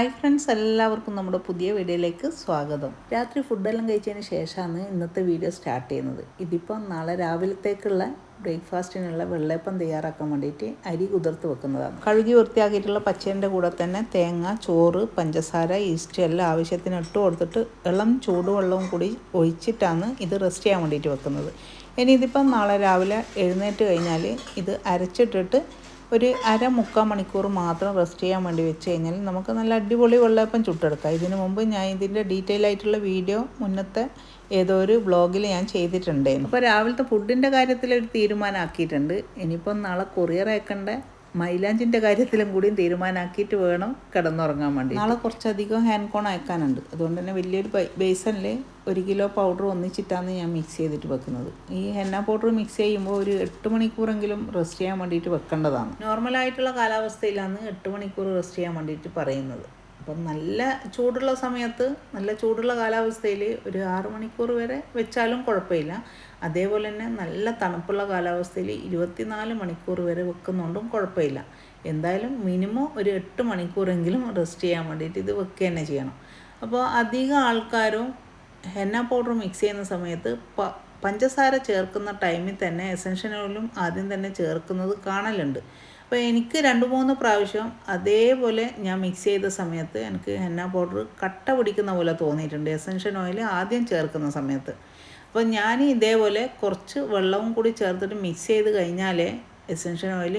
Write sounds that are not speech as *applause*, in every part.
Hi friends എല്ലാവർക്കും നമ്മുടെ പുതിയ വീഡിയോയിലേക്ക് സ്വാഗതം. രാത്രി ഫുഡെല്ലാം കഴിച്ചതിന് ശേഷമാണ് ഇന്നത്തെ വീഡിയോ സ്റ്റാർട്ട് ചെയ്യുന്നത്. ഇതിപ്പോൾ നാളെ രാവിലത്തേക്കുള്ള ബ്രേക്ക്ഫാസ്റ്റിനുള്ള വെള്ളയപ്പം തയ്യാറാക്കാൻ വേണ്ടിയിട്ട് അരി കുതിർത്ത് വെക്കുന്നതാണ്. കഴുകി വൃത്തിയാക്കിയിട്ടുള്ള പച്ചേന്റെ കൂടെ തന്നെ തേങ്ങ ചോറ് പഞ്ചസാര ഈസ്റ്റ് എല്ലാം ആവശ്യത്തിന് ഇട്ട് കൊടുത്തിട്ട് ഇളം ചൂടുവെള്ളവും കൂടി ഒഴിച്ചിട്ടാണ് ഇത് റെസ്റ്റ് ചെയ്യാൻ വേണ്ടിയിട്ട് വെക്കുന്നത്. ഇനി ഇതിപ്പം നാളെ രാവിലെ എഴുന്നേറ്റ് കഴിഞ്ഞാൽ ഇത് അരച്ചിട്ടിട്ട് ഒരു അര മുക്കാൽ മണിക്കൂർ മാത്രം റെസ്റ്റ് ചെയ്യാൻ വേണ്ടി വെച്ച് കഴിഞ്ഞാൽ നമുക്ക് നല്ല അടിപൊളി വെള്ളപ്പം ചുട്ടെടുക്കാം. ഇതിനു മുമ്പ് ഞാൻ ഇതിന്റെ ഡീറ്റെയിൽ ആയിട്ടുള്ള വീഡിയോ മുന്നത്തെ ഏതോ ഒരു ബ്ലോഗിൽ ഞാൻ ചെയ്തിട്ടുണ്ടായിരുന്നു. അപ്പോൾ രാവിലത്തെ ഫുഡിന്റെ കാര്യത്തിൽ ഒരു തീരുമാനമാക്കിയിട്ടുണ്ട് ഇനിയിപ്പം നാളെ കൊറിയർ അയക്കേണ്ട? മൈലാഞ്ചിന്റെ കാര്യത്തിലും കൂടിയും തീരുമാനമാക്കിയിട്ട് വേണം കിടന്നുറങ്ങാൻ വേണ്ടി നാളെ കുറച്ചധികം ഹാൻഡ് കോൺ അയക്കാനുണ്ട്. അതുകൊണ്ട് തന്നെ വലിയൊരു ബേസണിൽ ഒരു കിലോ പൗഡർ ഒന്നിച്ചിട്ടാണ് ഞാൻ മിക്സ് ചെയ്തിട്ട് വെക്കുന്നത്. ഈ ഹെന്ന പൗഡർ മിക്സ് ചെയ്യുമ്പോൾ ഒരു എട്ട് മണിക്കൂറെങ്കിലും റെസ്റ്റ് ചെയ്യാൻ വേണ്ടിയിട്ട് വെക്കേണ്ടതാണ്. നോർമലായിട്ടുള്ള കാലാവസ്ഥയിലാണ് എട്ട് മണിക്കൂർ റെസ്റ്റ് ചെയ്യാൻ വേണ്ടിയിട്ട് പറയുന്നത്. അപ്പം നല്ല ചൂടുള്ള സമയത്ത് നല്ല ചൂടുള്ള കാലാവസ്ഥയിൽ ഒരു ആറ് മണിക്കൂർ വരെ വെച്ചാലും കുഴപ്പമില്ല. അതേപോലെ തന്നെ നല്ല തണുപ്പുള്ള കാലാവസ്ഥയിൽ ഇരുപത്തിനാല് മണിക്കൂർ വരെ വെക്കുന്നുണ്ടും കുഴപ്പമില്ല. എന്തായാലും മിനിമം ഒരു എട്ട് മണിക്കൂറെങ്കിലും റെസ്റ്റ് ചെയ്യാൻ വേണ്ടിയിട്ട് ഇത് വെക്കുക തന്നെ ചെയ്യണം. അപ്പോൾ അധികം ആൾക്കാരും ഹെന്ന പൗഡർ മിക്സ് ചെയ്യുന്ന സമയത്ത് പ പഞ്ചസാര ചേർക്കുന്ന ടൈമിൽ തന്നെ എസൻഷ്യൽ ഓയിലും ആദ്യം തന്നെ ചേർക്കുന്നത് കാണലുണ്ട്. അപ്പോൾ എനിക്ക് രണ്ട് മൂന്ന് പ്രാവശ്യം അതേപോലെ ഞാൻ മിക്സ് ചെയ്ത സമയത്ത് എനിക്ക് ഹെന്ന പൗഡർ കട്ട പിടിക്കുന്ന പോലെ തോന്നിയിട്ടുണ്ട്. എസൻഷ്യൽ ഓയിൽ ആദ്യം ചേർക്കുന്ന സമയത്ത്. അപ്പോൾ ഞാൻ ഇതേപോലെ കുറച്ച് വെള്ളവും കൂടി ചേർത്തിട്ട് മിക്സ് ചെയ്ത് കഴിഞ്ഞാലേ എസൻഷ്യൽ ഓയിൽ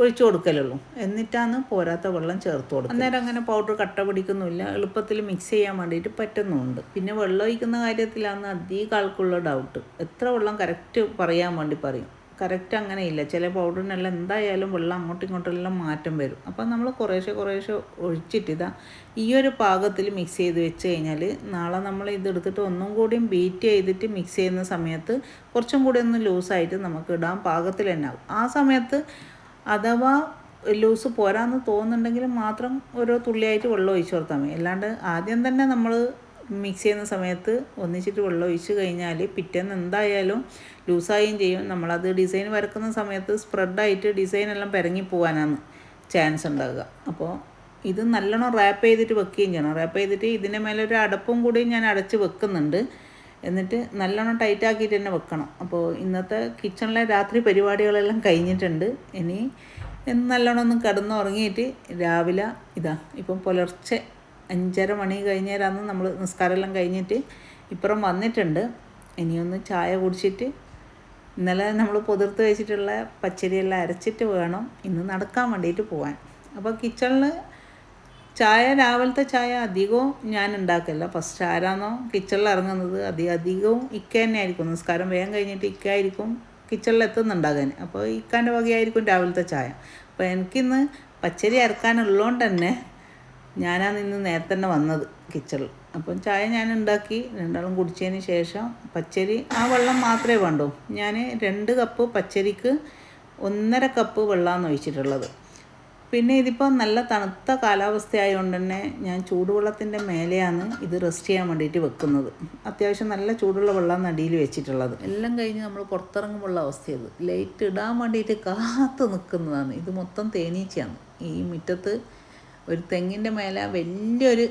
ഒഴിച്ചു കൊടുക്കലുള്ളൂ. എന്നിട്ടാണ് പോരാത്ത വെള്ളം ചേർത്ത് കൊടുക്കുക അന്നേരം അങ്ങനെ പൗഡർ കട്ട പിടിക്കുന്നില്ല എളുപ്പത്തിൽ മിക്സ് ചെയ്യാൻ വേണ്ടിയിട്ട് പറ്റുന്നുണ്ട്. പിന്നെ വെള്ളം ഒഴിക്കുന്ന കാര്യത്തിലാണ് അധികം ആൾക്കുള്ള ഡൗട്ട് എത്ര വെള്ളം കറക്റ്റ് പറയാൻ വേണ്ടി പറയും? കറക്റ്റ് അങ്ങനെയില്ല. ചില പൗഡറിനെല്ലാം എന്തായാലും വെള്ളം അങ്ങോട്ടും ഇങ്ങോട്ടെല്ലാം മാറ്റം വരും. അപ്പം നമ്മൾ കുറേശ്ശെ കുറേശ്ശെ ഒഴിച്ചിട്ട് ഇതാ ഈ ഒരു പാകത്തിൽ മിക്സ് ചെയ്ത് വെച്ച് കഴിഞ്ഞാൽ നാളെ നമ്മൾ ഇതെടുത്തിട്ട് ഒന്നും കൂടിയും ബീറ്റ് ചെയ്തിട്ട് മിക്സ് ചെയ്യുന്ന സമയത്ത് കുറച്ചും കൂടി ഒന്ന് ലൂസായിട്ട് നമുക്ക് ഇടാൻ പാകത്തിൽ തന്നെ ആകും ആ സമയത്ത് അഥവാ ലൂസ് പോരാന്ന് തോന്നുന്നുണ്ടെങ്കിൽ മാത്രം ഓരോ തുള്ളിയായിട്ട് വെള്ളം ഒഴിച്ചു കൊടുത്താൽ മതി. അല്ലാണ്ട് ആദ്യം തന്നെ നമ്മൾ മിക്സ് ചെയ്യുന്ന സമയത്ത് ഒന്നിച്ചിട്ട് വെള്ളം ഒഴിച്ച് കഴിഞ്ഞാൽ പിറ്റേന്ന് എന്തായാലും ലൂസായും ചെയ്യും. നമ്മളത് ഡിസൈൻ വരക്കുന്ന സമയത്ത് സ്പ്രെഡായിട്ട് ഡിസൈൻ എല്ലാം പിരങ്ങി പോകാനാണ് ചാൻസ് ഉണ്ടാകുക അപ്പോൾ ഇത് നല്ലോണം റാപ്പ് ചെയ്തിട്ട് വെക്കുകയും ചെയ്യണം. റാപ്പ് ചെയ്തിട്ട് ഇതിന്റെ മേലെ ഒരു അടപ്പും കൂടി ഞാൻ അടച്ച് വെക്കുന്നുണ്ട്. എന്നിട്ട് നല്ലോണം ടൈറ്റ് ആക്കിയിട്ട് തന്നെ വെക്കണം. അപ്പോൾ ഇന്നത്തെ കിച്ചണിലെ രാത്രി പരിപാടികളെല്ലാം കഴിഞ്ഞിട്ടുണ്ട്. ഇനി നല്ലോണം ഒന്ന് കിടന്നുറങ്ങിയിട്ട് രാവിലെ ഇതാ ഇപ്പം പുലർച്ചെ അഞ്ചര മണി കഴിഞ്ഞേരാന്ന് നമ്മൾ നിസ്കാരമെല്ലാം കഴിഞ്ഞിട്ട് ഇപ്പുറം വന്നിട്ടുണ്ട്. ഇനിയൊന്ന് ചായ കുടിച്ചിട്ട് ഇന്നലെ നമ്മൾ പുതിർത്ത് വെച്ചിട്ടുള്ള പച്ചരിയെല്ലാം അരച്ചിട്ട് വേണം ഇന്ന് നടക്കാൻ വേണ്ടിയിട്ട് പോകാൻ അപ്പോൾ കിച്ചണിൽ ചായ രാവിലത്തെ ചായ അധികവും ഞാൻ ഉണ്ടാക്കില്ല ഫസ്റ്റ് ആരാന്നോ കിച്ചണിൽ ഇറങ്ങുന്നത് അധികം അധികവും ഇക്ക തന്നെ ആയിരിക്കും നിസ്കാരം വേഗം കഴിഞ്ഞിട്ട് ഇക്ക ആയിരിക്കും കിച്ചണിൽ എത്തുന്നുണ്ടാകാൻ. അപ്പോൾ ഇക്കാന്റെ വകയായിരിക്കും രാവിലത്തെ ചായ. അപ്പോൾ എനിക്കിന്ന് പച്ചരി അരക്കാനുള്ളതുകൊണ്ട് തന്നെ ഞാനാണ് ഇന്ന് നേരത്തെ തന്നെ വന്നത് കിച്ചണിൽ. അപ്പം ചായ ഞാൻ ഉണ്ടാക്കി രണ്ടാളും കുടിച്ചതിന് ശേഷം പച്ചരി ആ വെള്ളം മാത്രമേ വേണ്ടൂ. ഞാൻ രണ്ട് കപ്പ് പച്ചരിക്ക് ഒന്നര കപ്പ് വെള്ളമാണ് ഒഴിച്ചിട്ടുള്ളത്. പിന്നെ ഇതിപ്പോൾ നല്ല തണുത്ത കാലാവസ്ഥ ആയതുകൊണ്ട് തന്നെ ഞാൻ ചൂടുവെള്ളത്തിന്റെ മേലെയാണ് ഇത് റെസ്റ്റ് ചെയ്യാൻ വേണ്ടിയിട്ട് വെക്കുന്നത്. അത്യാവശ്യം നല്ല ചൂടുള്ള വെള്ളമാണ് അടിയിൽ വെച്ചിട്ടുള്ളത്. എല്ലാം കഴിഞ്ഞ് നമ്മൾ പുറത്തിറങ്ങുമ്പോൾ അവസ്ഥയത്. ലൈറ്റ് ഇടാൻ വേണ്ടിയിട്ട് കാത്തു നിൽക്കുന്നതാണ്. ഇത് മൊത്തം തേനീച്ചയാണ്. ഈ മുറ്റത്ത് ഒരു തെങ്ങിന്റെ മേലെ വലിയൊരു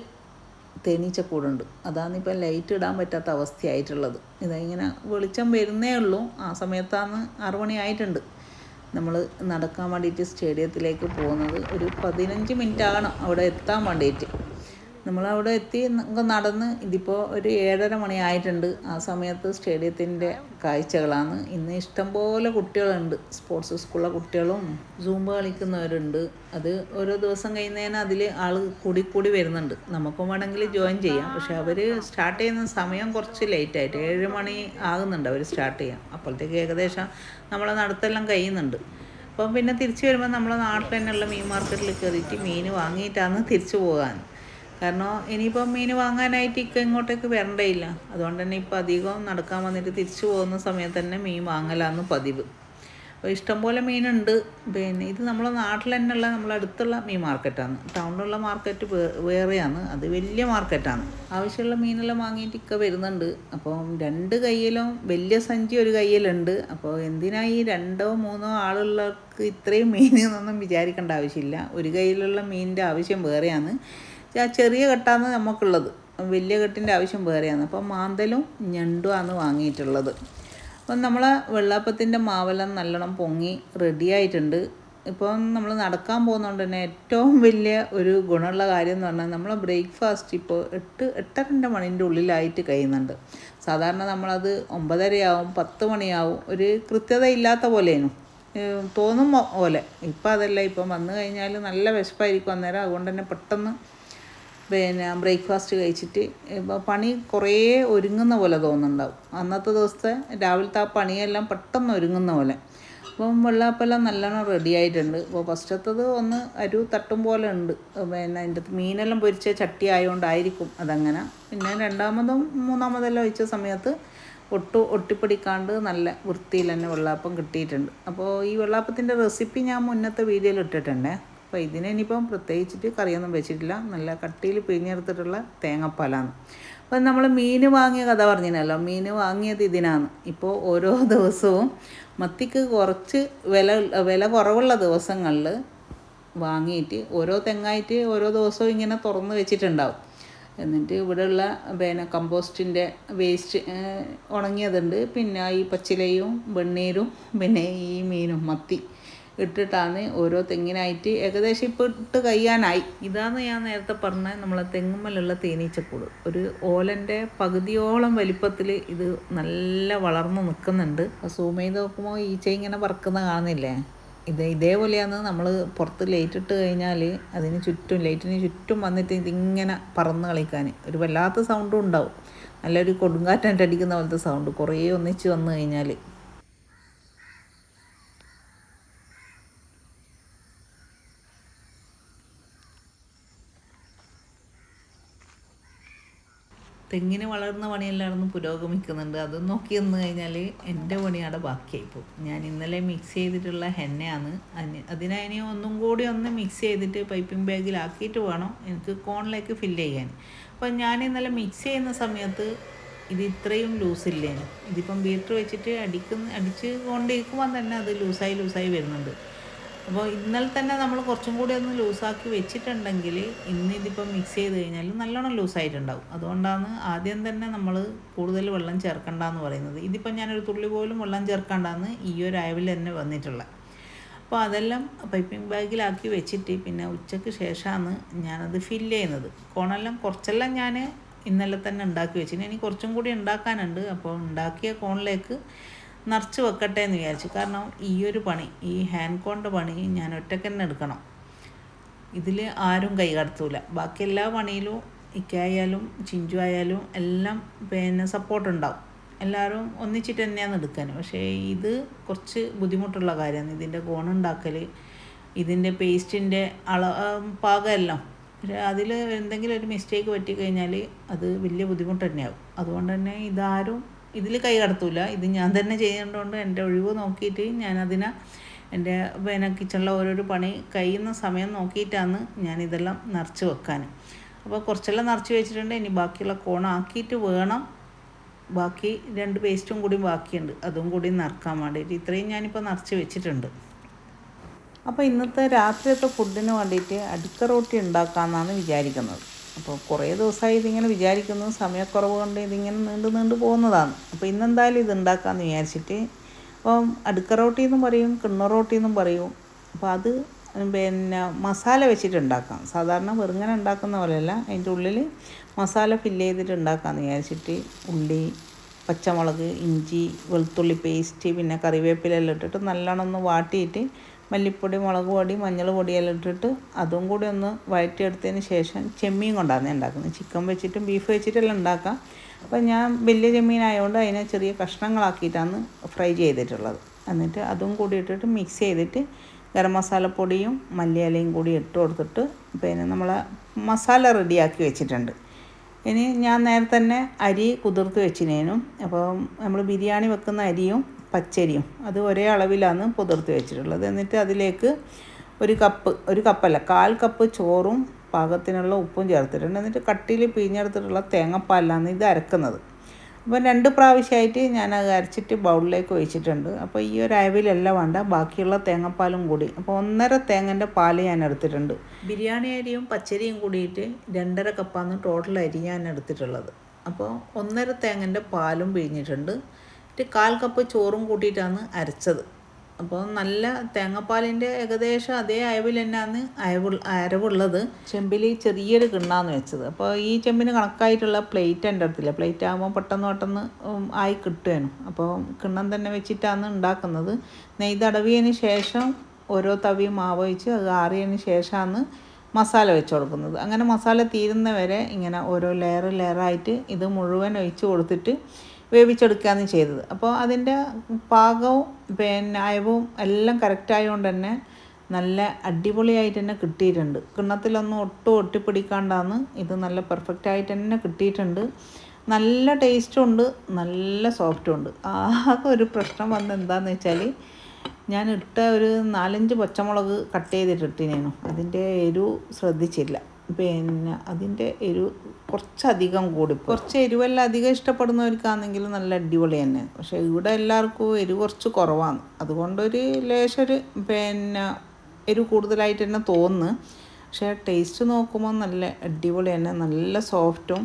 തേനീച്ചക്കൂടുണ്ട് അതാണ് ഇപ്പം ലൈറ്റ് ഇടാൻ പറ്റാത്ത അവസ്ഥയായിട്ടുള്ളത്. ഇതിങ്ങനെ വെളിച്ചം വരുന്നേ ഉള്ളൂ. ആ സമയത്താണ് ആറു ആയിട്ടുണ്ട്. നമ്മൾ നടക്കാൻ വേണ്ടിയിട്ട് സ്റ്റേഡിയത്തിലേക്ക് പോകുന്നത്. ഒരു പതിനഞ്ച് മിനിറ്റ് ആകണം അവിടെ എത്താൻ വേണ്ടിയിട്ട്. നമ്മളവിടെ എത്തി നടന്ന് ഇതിപ്പോൾ ഒരു ഏഴര മണിയായിട്ടുണ്ട്. ആ സമയത്ത് സ്റ്റേഡിയത്തിന്റെ കാഴ്ചകളാണ്. ഇന്ന് ഇഷ്ടംപോലെ കുട്ടികളുണ്ട്. സ്പോർട്സ് സ്കൂളിലെ കുട്ടികളും സൂമ്പ് കളിക്കുന്നവരുണ്ട്. അത് ഓരോ ദിവസം കഴിയുന്നതിന് അതിൽ ആൾ കൂടി കൂടി വരുന്നുണ്ട്. നമുക്കും വേണമെങ്കിൽ ജോയിൻ ചെയ്യാം. പക്ഷെ അവർ സ്റ്റാർട്ട് ചെയ്യുന്ന സമയം കുറച്ച് ലേറ്റായിട്ട് ഏഴ് മണി ആകുന്നുണ്ട് അവർ സ്റ്റാർട്ട് ചെയ്യാം അപ്പോഴത്തേക്ക് ഏകദേശം നമ്മളെ നടത്തെല്ലാം കഴിയുന്നുണ്ട്. അപ്പം പിന്നെ തിരിച്ചു വരുമ്പോൾ നമ്മളെ നാട്ടിൽ തന്നെയുള്ള മീൻ മാർക്കറ്റിൽ കയറിയിട്ട് മീൻ വാങ്ങിയിട്ടാണ് തിരിച്ചു പോകാൻ. കാരണം ഇനിയിപ്പം മീൻ വാങ്ങാനായിട്ട് ഇക്ക ഇങ്ങോട്ടേക്ക് വരണ്ടേയില്ല. അതുകൊണ്ട് തന്നെ ഇപ്പോൾ അധികം നടക്കാൻ വന്നിട്ട് തിരിച്ചു പോകുന്ന സമയത്ത് തന്നെ മീൻ വാങ്ങലാന്ന് പതിവ്. അപ്പോൾ ഇഷ്ടംപോലെ മീനുണ്ട്. പിന്നെ ഇത് നമ്മളെ നാട്ടിൽ തന്നെയുള്ള നമ്മളെ അടുത്തുള്ള മീൻ മാർക്കറ്റാണ്. ടൗണിലുള്ള മാർക്കറ്റ് വേറെയാണ്. അത് വലിയ മാർക്കറ്റാണ്. ആവശ്യമുള്ള മീനെല്ലാം വാങ്ങിയിട്ട് ഇക്ക വരുന്നുണ്ട്. അപ്പോൾ രണ്ട് കയ്യിലും വലിയ സഞ്ചി ഒരു കയ്യിലുണ്ട്. അപ്പോൾ എന്തിനാ ഈ രണ്ടോ മൂന്നോ ആളുള്ളവർക്ക് ഇത്രയും മീൻ എന്നൊന്നും വിചാരിക്കേണ്ട ആവശ്യമില്ല. ഒരു കയ്യിലുള്ള മീനിന്റെ ആവശ്യം വേറെയാണ്. ചെറിയ കെട്ടാണ് നമുക്കുള്ളത്. വലിയ കെട്ടിന്റെ ആവശ്യം വേറെയാണ്. അപ്പോൾ മാന്തലും ഞണ്ടുമാണ് വാങ്ങിയിട്ടുള്ളത്. അപ്പം നമ്മളെ വെള്ളാപ്പത്തിന്റെ മാവെല്ലാം നല്ലോണം പൊങ്ങി റെഡിയായിട്ടുണ്ട് ഇപ്പം നമ്മൾ നടക്കാൻ പോകുന്നതുകൊണ്ട് തന്നെ ഏറ്റവും വലിയ ഒരു ഗുണമുള്ള കാര്യം എന്ന് പറഞ്ഞാൽ നമ്മളെ ബ്രേക്ക്ഫാസ്റ്റ് ഇപ്പോൾ എട്ട് എട്ടരന്റെ മണിന്റെ ഉള്ളിലായിട്ട് കഴിയുന്നുണ്ട്. സാധാരണ നമ്മളത് ഒമ്പതരയാവും പത്ത് മണിയാവും. ഒരു കൃത്യത ഇല്ലാത്ത പോലെയാണ് തോന്നും പോലെ. ഇപ്പം അതല്ല ഇപ്പം വന്നു കഴിഞ്ഞാൽ നല്ല വിശപ്പായിരിക്കും. അന്നേരം അതുകൊണ്ട് തന്നെ പെട്ടെന്ന് പിന്നെ ബ്രേക്ക്ഫാസ്റ്റ് കഴിച്ചിട്ട് ഇപ്പോൾ പണി കുറേ ഒരുങ്ങുന്ന പോലെ തോന്നുന്നുണ്ടാവും. അന്നത്തെ ദിവസത്തെ രാവിലത്തെ ആ പണിയെല്ലാം പെട്ടെന്ന് ഒരുങ്ങുന്ന പോലെ. അപ്പം വെള്ളാപ്പെല്ലാം നല്ലോണം റെഡി ആയിട്ടുണ്ട്. അപ്പോൾ ഫസ്റ്റത്തത് ഒന്ന് അരു തട്ടും പോലെ ഉണ്ട്. പിന്നെ അതിന്റെ മീനെല്ലാം പൊരിച്ച ചട്ടി ആയതുകൊണ്ടായിരിക്കും അതങ്ങനെ. പിന്നെ രണ്ടാമതും മൂന്നാമതെല്ലാം ഒഴിച്ച സമയത്ത് ഒട്ടു ഒട്ടിപ്പിടിക്കാണ്ട് നല്ല വൃത്തിയിൽ തന്നെ വെള്ളാപ്പം കിട്ടിയിട്ടുണ്ട്. അപ്പോൾ ഈ വെള്ളാപ്പത്തിന്റെ റെസിപ്പി ഞാൻ മുന്നത്തെ വീഡിയോയിൽ ഇട്ടിട്ടുണ്ടേ. അപ്പോൾ ഇതിന് ഇനിയിപ്പം പ്രത്യേകിച്ചിട്ട് കറിയൊന്നും വെച്ചിട്ടില്ല. നല്ല കട്ടിയിൽ പിഴിഞ്ഞെടുത്തിട്ടുള്ള തേങ്ങപ്പാലാണ്. അപ്പം നമ്മൾ മീൻ വാങ്ങിയ കഥ പറഞ്ഞിരുന്നല്ലോ മീൻ വാങ്ങിയത് ഇതിനാണ്. ഇപ്പോൾ ഓരോ *laughs* ദിവസവും മത്തിക്ക് കുറച്ച് വില വില കുറവുള്ള ദിവസങ്ങളിൽ വാങ്ങിയിട്ട് ഓരോ തെങ്ങായിട്ട് ഓരോ ദിവസവും ഇങ്ങനെ തുറന്ന് വെച്ചിട്ടുണ്ടാവും. എന്നിട്ട് ഇവിടെയുള്ള പിന്നെ കമ്പോസ്റ്റിന്റെ വേസ്റ്റ് ഉണങ്ങിയതുണ്ട്. പിന്നെ ഈ പച്ചിലയും വെണ്ണീരും പിന്നെ ഈ മീനും മത്തി. ഇട്ടിട്ടാണ് ഓരോ തെങ്ങിനായിട്ട് ഏകദേശം ഇപ്പോൾ ഇട്ട് കഴിയാനായി. ഇതാണ് ഞാൻ നേരത്തെ പറഞ്ഞ നമ്മളെ തെങ്ങുമ്മലുള്ള തേനീച്ചക്കൂട്. ഒരു ഓലന്റെ പകുതിയോളം വലിപ്പത്തിൽ ഇത് നല്ല വളർന്ന് നിൽക്കുന്നുണ്ട് സൂം ചെയ്ത് നോക്കുമ്പോൾ ഈച്ച ഇങ്ങനെ പറക്കുന്ന കാണുന്നില്ലേ? ഇത് ഇതേപോലെയാണ് നമ്മൾ പുറത്ത് ലൈറ്റ് ഇട്ട് കഴിഞ്ഞാൽ അതിന് ചുറ്റും ലൈറ്റിന് ചുറ്റും വന്നിട്ട് ഇതിങ്ങനെ പറന്ന് കളിക്കാൻ ഒരു വല്ലാത്ത സൗണ്ടും ഉണ്ടാവും. നല്ലൊരു കൊടുങ്കാറ്റായിട്ട് അടിക്കുന്ന പോലത്തെ സൗണ്ട്. കുറേ ഒന്നിച്ച് വന്നു കഴിഞ്ഞാൽ തെങ്ങിന് വളർന്ന പണിയെല്ലായിരുന്നു പുരോഗമിക്കുന്നുണ്ട്. അത് നോക്കി നിന്ന് കഴിഞ്ഞാൽ എന്റെ പണിയാണ് ബാക്കിയായി പോകും. ഞാൻ ഇന്നലെ മിക്സ് ചെയ്തിട്ടുള്ള ഹെന്നയാണ് അതിന് അതിനതിനെ ഒന്നും കൂടി ഒന്ന് മിക്സ് ചെയ്തിട്ട് പൈപ്പിംഗ് ബാഗിലാക്കിയിട്ട് വേണം എനിക്ക് കോണിലേക്ക് ഫില്ല് ചെയ്യാൻ. അപ്പോൾ ഞാൻ ഇന്നലെ മിക്സ് ചെയ്യുന്ന സമയത്ത് ഇത് ഇത്രയും ലൂസില്ലേ ഇതിപ്പം ബീറ്റർ വെച്ചിട്ട് അടിക്കുന്ന അടിച്ച് കൊണ്ടിരിക്കുമ്പോൾ തന്നെ അത് ലൂസായി ലൂസായി വരുന്നുണ്ട്. അപ്പോൾ ഇന്നലെ തന്നെ നമ്മൾ കുറച്ചും കൂടി ഒന്ന് ലൂസാക്കി വെച്ചിട്ടുണ്ടെങ്കിൽ ഇന്ന് ഇതിപ്പോൾ മിക്സ് ചെയ്ത് കഴിഞ്ഞാൽ നല്ലോണം ലൂസായിട്ടുണ്ടാവും. അതുകൊണ്ടാണ് ആദ്യം തന്നെ നമ്മൾ കൂടുതൽ വെള്ളം ചേർക്കണ്ടെന്ന് പറയുന്നത്. ഇതിപ്പോൾ ഞാനൊരു തുള്ളി പോലും വെള്ളം ചേർക്കണ്ടെന്ന് ഈ ഒരു അയവിൽ തന്നെ വന്നിട്ടുള്ളത് അപ്പോൾ അതെല്ലാം പൈപ്പിംഗ് ബാഗിലാക്കി വെച്ചിട്ട് പിന്നെ ഉച്ചയ്ക്ക് ശേഷമാണ് ഞാനത് ഫില്ല് ചെയ്യുന്നത്. കോണെല്ലാം കുറച്ചെല്ലാം ഞാൻ ഇന്നലെ തന്നെ ഉണ്ടാക്കി വെച്ചിന്. ഇനി കുറച്ചും കൂടി ഉണ്ടാക്കാനുണ്ട്. അപ്പോൾ ഉണ്ടാക്കിയ കോണിലേക്ക് നിറച്ച് വെക്കട്ടെ എന്ന് വിചാരിച്ചു. കാരണം ഈ ഒരു പണി ഈ ഹാൻഡ് കോണിന്റെ പണി ഞാൻ ഒറ്റയ്ക്ക് തന്നെ എടുക്കണം. ഇതിൽ ആരും കൈ കടത്തൂല. ബാക്കി എല്ലാ പണിയിലും ഇക്കായാലും ചിഞ്ചു ആയാലും എല്ലാം പിന്നെ സപ്പോർട്ട് ഉണ്ടാവും. എല്ലാവരും ഒന്നിച്ചിട്ട് തന്നെയാണ് എടുക്കാൻ. പക്ഷേ ഇത് കുറച്ച് ബുദ്ധിമുട്ടുള്ള കാര്യമാണ്. ഇതിന്റെ കോണുണ്ടാക്കൽ ഇതിന്റെ പേസ്റ്റിന്റെ അള പാകമെല്ലാം. അതിൽ എന്തെങ്കിലും ഒരു മിസ്റ്റേക്ക് പറ്റിക്കഴിഞ്ഞാൽ അത് വലിയ ബുദ്ധിമുട്ട് തന്നെയാവും. അതുകൊണ്ട് തന്നെ ഇതാരും ഇതിൽ കൈ കടത്തൂല. ഇത് ഞാൻ തന്നെ ചെയ്യേണ്ടതുകൊണ്ട് എന്റെ ഒഴിവ് നോക്കിയിട്ട് ഞാൻ അതിനെ എന്റെ പിന്നെ കിച്ചണിലെ ഓരോരോ പണി കഴിയുന്ന സമയം നോക്കിയിട്ടാണ് ഞാനിതെല്ലാം നിറച്ച് വെക്കാൻ. അപ്പോൾ കുറച്ചെല്ലാം നിറച്ച് വെച്ചിട്ടുണ്ട്. ഇനി ബാക്കിയുള്ള കോണാക്കിയിട്ട് വേണം. ബാക്കി രണ്ട് പേസ്റ്റും കൂടി ബാക്കിയുണ്ട്. അതും കൂടി നിറക്കാൻ വേണ്ടിയിട്ട്. ഇത്രയും ഞാനിപ്പോൾ നിറച്ച് വെച്ചിട്ടുണ്ട്. അപ്പോൾ ഇന്നത്തെ രാത്രിയത്തെ ഫുഡിന് വേണ്ടിയിട്ട് അടുക്ക റൊട്ടി ഉണ്ടാക്കാമെന്നാണ് വിചാരിക്കുന്നത്. അപ്പോൾ കുറേ ദിവസമായി ഇതിങ്ങനെ വിചാരിക്കുന്നു. സമയക്കുറവ് കൊണ്ട് ഇതിങ്ങനെ നീണ്ടു നീണ്ടു പോകുന്നതാണ്. അപ്പോൾ ഇന്നെന്തായാലും ഇത് ഉണ്ടാക്കാമെന്ന് വിചാരിച്ചിട്ട് അപ്പം അടുക്ക റോട്ടി എന്നും പറയും കിണ്ണ റോട്ടി എന്നും പറയും. അപ്പോൾ അത് പിന്നെ മസാല വെച്ചിട്ട് ഉണ്ടാക്കാം. സാധാരണ വെറുങ്ങനെ ഉണ്ടാക്കുന്ന പോലെയല്ല. അതിന്റെ ഉള്ളിൽ മസാല ഫില്ല് ചെയ്തിട്ട് ഉണ്ടാക്കാമെന്ന് വിചാരിച്ചിട്ട് ഉള്ളി പച്ചമുളക് ഇഞ്ചി വെളുത്തുള്ളി പേസ്റ്റ് പിന്നെ കറിവേപ്പിലെല്ലാം ഇട്ടിട്ട് നല്ലോണം ഒന്ന് വാട്ടിയിട്ട് മല്ലിപ്പൊടി മുളക് പൊടി മഞ്ഞൾ പൊടിയെല്ലാം ഇട്ടിട്ട് അതും കൂടി ഒന്ന് വഴറ്റിയെടുത്തതിന് ശേഷം ചെമ്മീൻ കൊണ്ടാണ് ഉണ്ടാക്കുന്നത് ചിക്കൻ വെച്ചിട്ടും ബീഫ് വെച്ചിട്ടെല്ലാം ഉണ്ടാക്കാം. അപ്പോൾ ഞാൻ വലിയ ചെമ്മീനായതുകൊണ്ട് അതിനെ ചെറിയ കഷ്ണങ്ങളാക്കിയിട്ടാണ് ഫ്രൈ ചെയ്തിട്ടുള്ളത്. എന്നിട്ട് അതും കൂടി ഇട്ടിട്ട് മിക്സ് ചെയ്തിട്ട് ഗരം മസാലപ്പൊടിയും മല്ലിയിലയും കൂടി ഇട്ട് കൊടുത്തിട്ട് പിന്നെ നമ്മൾ മസാല റെഡിയാക്കി വെച്ചിട്ടുണ്ട്. ഇനി ഞാൻ നേരത്തെ തന്നെ അരി കുതിർത്ത് വെച്ചിനേനും. അപ്പോൾ നമ്മൾ ബിരിയാണി വെക്കുന്ന അരിയും പച്ചരിയും അത് ഒരേ അളവിലാണ് പുതിർത്ത് വെച്ചിട്ടുള്ളത്. എന്നിട്ട് അതിലേക്ക് ഒരു കപ്പ് ഒരു കപ്പല്ല കാൽ കപ്പ് ചോറും പാകത്തിനുള്ള ഉപ്പും ചേർത്തിട്ടുണ്ട്. എന്നിട്ട് കട്ടിയിൽ പിഴിഞ്ഞെടുത്തിട്ടുള്ള തേങ്ങാപ്പാലിലാണ് ഇത് അരക്കുന്നത്. അപ്പോൾ രണ്ട് പ്രാവശ്യമായിട്ട് ഞാൻ അത് അരച്ചിട്ട് ബൗളിലേക്ക് ഒഴിച്ചിട്ടുണ്ട്. അപ്പോൾ ഈ ഒരു അയവിലല്ല വേണ്ട ബാക്കിയുള്ള തേങ്ങാപ്പാലും കൂടി. അപ്പോൾ ഒന്നര തേങ്ങന്റെ പാൽ ഞാൻ എടുത്തിട്ടുണ്ട്. ബിരിയാണി അരിയും പച്ചരിയും കൂടിയിട്ട് രണ്ടര കപ്പാണ് ടോട്ടൽ അരി ഞാൻ എടുത്തിട്ടുള്ളത്. അപ്പോൾ ഒന്നര തേങ്ങന്റെ പാലും പിഴിഞ്ഞിട്ടുണ്ട്. എന്നിട്ട് കാൽ കപ്പ് ചോറും കൂട്ടിയിട്ടാണ് അരച്ചത്. അപ്പോൾ നല്ല തേങ്ങാപ്പാലിന്റെ ഏകദേശം അതേ അയവിൽ തന്നെയാണ് അയവ് അരവുള്ളത്. ചെമ്പിൽ ചെറിയൊരു കിണ്ണാന്ന് വെച്ചത്. അപ്പോൾ ഈ ചെമ്പിന് കണക്കായിട്ടുള്ള പ്ലേറ്റ് എന്റെ അടുത്തില്ല. പ്ലേറ്റ് ആകുമ്പോൾ പെട്ടെന്ന് പെട്ടെന്ന് ആയി കിട്ടുകയാണ് അപ്പോൾ കിണ്ണം തന്നെ വെച്ചിട്ടാണ് ഉണ്ടാക്കുന്നത്. നെയ്തടവിയതിന് ശേഷം ഓരോ തവി മാവ് വെച്ച് അത് ആറിയതിന് ശേഷമാണ് മസാല വെച്ച് കൊടുക്കുന്നത്. അങ്ങനെ മസാല തീരുന്ന വരെ ഇങ്ങനെ ഓരോ ലെയർ ലെയറായിട്ട് ഇത് മുഴുവൻ ഒഴിച്ച് കൊടുത്തിട്ട് വേവിച്ചെടുക്കുകയാണ് ചെയ്തത്. അപ്പോൾ അതിന്റെ പാകവും പിന്നെ അയവും എല്ലാം കറക്റ്റായതുകൊണ്ട് തന്നെ നല്ല അടിപൊളിയായിട്ട് തന്നെ കിട്ടിയിട്ടുണ്ട്. കിണ്ണത്തിലൊന്നും ഒട്ടും ഒട്ടിപ്പിടിക്കാണ്ടാന്ന് ഇത് നല്ല പെർഫെക്റ്റ് ആയിട്ട് തന്നെ കിട്ടിയിട്ടുണ്ട്. നല്ല ടേസ്റ്റും ഉണ്ട് നല്ല സോഫ്റ്റും ഉണ്ട്. ആകെ ഒരു പ്രശ്നം വന്നത് എന്താണെന്ന് വെച്ചാൽ ഞാൻ ഇട്ട ഒരു നാലഞ്ച് പച്ചമുളക് കട്ട് ചെയ്തിട്ടിട്ടിനേനു. അതിന്റെ എരിവ് ശ്രദ്ധിച്ചില്ല. പിന്നെ അതിന്റെ എരിവ് കുറച്ചധികം കൂടി കുറച്ച് എരിവെല്ലാം അധികം ഇഷ്ടപ്പെടുന്നവർക്കാണെങ്കിൽ നല്ല അടിപൊളി തന്നെ. പക്ഷേ ഇവിടെ എല്ലാവർക്കും എരിവ് കുറച്ച് കുറവാണ്. അതുകൊണ്ടൊരു ലേശൊരു പിന്നെ എരിവ് കൂടുതലായിട്ട് തന്നെ തോന്നുന്നു. പക്ഷേ ടേസ്റ്റ് നോക്കുമ്പോൾ നല്ല അടിപൊളി തന്നെ നല്ല സോഫ്റ്റും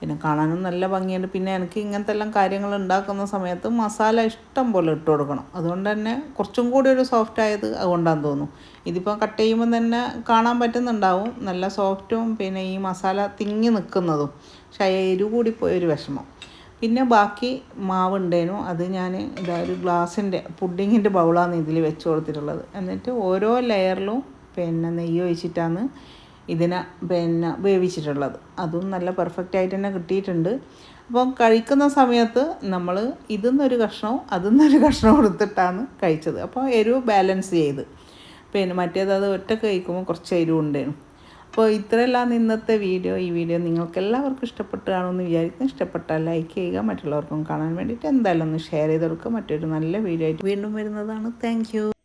പിന്നെ കാണാനും നല്ല ഭംഗിയുണ്ട്. പിന്നെ എനിക്ക് ഇങ്ങനത്തെ എല്ലാം കാര്യങ്ങൾ ഉണ്ടാക്കുന്ന സമയത്ത് മസാല ഇഷ്ടം പോലെ ഇട്ട് കൊടുക്കണം. അതുകൊണ്ട് തന്നെ കുറച്ചും കൂടി ഒരു സോഫ്റ്റ് ആയത് അതുകൊണ്ടാന്ന് തോന്നുന്നു. ഇതിപ്പോൾ കട്ട് ചെയ്യുമ്പോൾ തന്നെ കാണാൻ പറ്റുന്നുണ്ടാവും. നല്ല സോഫ്റ്റും പിന്നെ ഈ മസാല തിങ്ങി നിൽക്കുന്നതും പക്ഷേ എരു കൂടി പോയൊരു വിഷമം. പിന്നെ ബാക്കി മാവ് ഉണ്ടേനു അത് ഞാൻ ഇതാ ഒരു ഗ്ലാസിന്റെ പുഡിങ്ങിന്റെ ബൗളാണ് ഇതിൽ വെച്ച് കൊടുത്തിട്ടുള്ളത്. എന്നിട്ട് ഓരോ ലെയറിലും പിന്നെ നെയ്യ് ഒഴിച്ചിട്ടാണ് ഇതിനെ പിന്നെ വേവിച്ചിട്ടുള്ളത്. അതും നല്ല പെർഫെക്റ്റ് ആയിട്ട് തന്നെ കിട്ടിയിട്ടുണ്ട്. അപ്പം കഴിക്കുന്ന സമയത്ത് നമ്മൾ ഇതിന്നൊരു കഷ്ണവും അതിന്നൊരു കഷ്ണവും എടുത്തിട്ടാണ് കഴിച്ചത്. അപ്പോൾ എരിവ് ബാലൻസ് ചെയ്ത്. പിന്നെ മറ്റേത് അത് ഒറ്റ കഴിക്കുമ്പോൾ കുറച്ച് എരിവ് ഉണ്ടായിരുന്നു അപ്പോൾ ഇത്രയെല്ലാം ഇന്നത്തെ വീഡിയോ. ഈ വീഡിയോ നിങ്ങൾക്ക് എല്ലാവർക്കും ഇഷ്ടപ്പെട്ട് കാണുമെന്ന് വിചാരിക്കുന്നു. ഇഷ്ടപ്പെട്ടാൽ ലൈക്ക് ചെയ്യുക. മറ്റുള്ളവർക്കും കാണാൻ വേണ്ടിയിട്ട് എന്തായാലും ഒന്ന് ഷെയർ ചെയ്ത് കൊടുക്കുക. മറ്റൊരു നല്ല വീഡിയോ ആയിട്ട് വീണ്ടും വരുന്നതാണ്. താങ്ക്